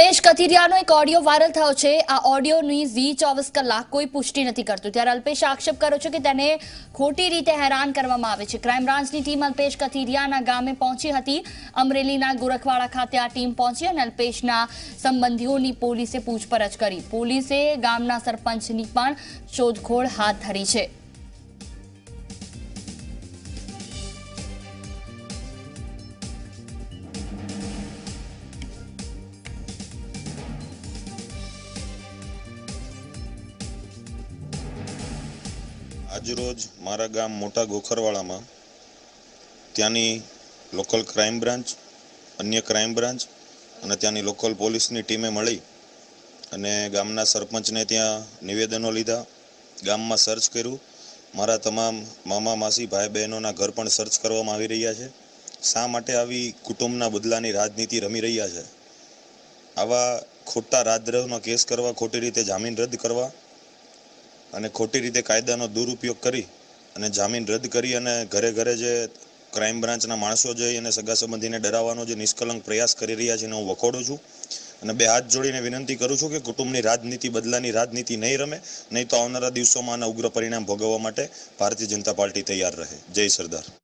અલ્પેશ કથિરિયાનો એક audio viral થયો છે. આ ઓડિયોની ઝી ચોવીસ કલાક કોઈ પુષ્ટિ નથી કરતું. ત્યારે અલ્પેશ આક્ષેપ કર્યો છે કે તેને ખોટી રીતે હેરાન કરવામાં આવે છે. ક્રાઇમ બ્રાન્ચની ટીમ અલ્પેશ કથિરિયાના ગામે પહોંચી હતી. અમરેલીના ગોરખવાડા ખાતે આ ટીમ પહોંચી અને અલ્પેશના સંબંધીઓની પોલીસે પૂછપરછ કરી. પોલીસે ગામના સરપંચની પણ શોધખોળ હાથ ધરી છે. આજરોજ મારા ગામ મોટા ગોખરવાળામાં ત્યાંની લોકલ ક્રાઇમ બ્રાન્ચ, અન્ય ક્રાઇમ બ્રાન્ચ અને ત્યાંની લોકલ પોલીસની ટીમે મળી અને ગામના સરપંચને ત્યાં નિવેદનો લીધા, ગામમાં સર્ચ કર્યું. મારા તમામ મામા, માસી, ભાઈ બહેનોના ઘર પણ સર્ચ કરવામાં આવી રહ્યા છે. શા માટે આવી કુટુંબના બદલાની રાજનીતિ રમી રહ્યા છે? આવા ખોટા રાજદ્રોહનો કેસ કરવા, ખોટી રીતે જામીન રદ કરવા અને ખોટી રીતે કાયદાનો દુરુપયોગ કરી અને જામીન રદ કરી અને ઘરે ઘરે જે ક્રાઇમ બ્રાન્ચના માણસો જઈ અને સગા સંબંધીને ડરાવવાનો જે નિષ્કલંક પ્રયાસ કરી રહ્યા છે એને હું વખોડું છું. અને બે હાથ જોડીને વિનંતી કરું છું કે કુટુંબની રાજનીતિ બદલાની રાજનીતિ નહીં રમે, નહીં તો આવનારા દિવસોમાં આના ઉગ્ર પરિણામ ભોગવવા માટે ભારતીય જનતા પાર્ટી તૈયાર રહે. જય સરદાર.